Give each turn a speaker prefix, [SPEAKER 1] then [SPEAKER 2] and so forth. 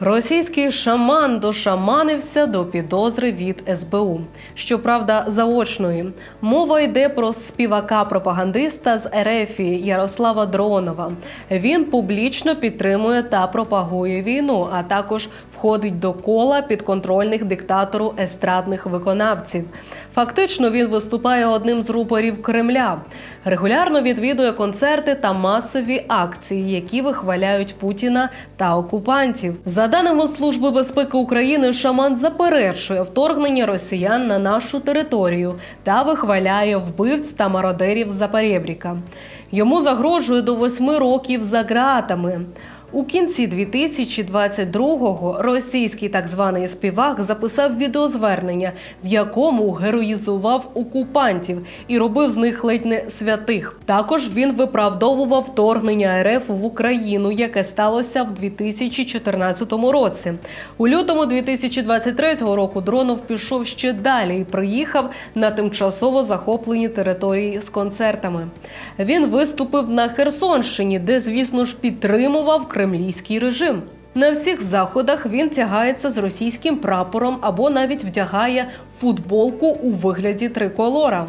[SPEAKER 1] Російський шаман дошаманився до підозри від СБУ. Щоправда, заочної мова йде про співака-пропагандиста з Ерефії Ярослава Дронова. Він публічно підтримує та пропагує війну, а також входить до кола підконтрольних диктатору естрадних виконавців. Фактично, він виступає одним з рупорів Кремля. Регулярно відвідує концерти та масові акції, які вихваляють Путіна та окупантів. За даними Служби безпеки України, шаман заперечує вторгнення росіян на нашу територію та вихваляє вбивць та мародерів з Запорєбріка. Йому загрожує до восьми років за ґратами. У кінці 2022-го російський так званий співак записав відеозвернення, в якому героїзував окупантів і робив з них ледь не святих. Також він виправдовував вторгнення РФ в Україну, яке сталося в 2014 році. У лютому 2023 року Дронов пішов ще далі і приїхав на тимчасово захоплені території з концертами. Він виступив на Херсонщині, де, звісно ж, підтримував кремлівський режим. На всіх заходах він тягається з російським прапором або навіть вдягає футболку у вигляді триколора.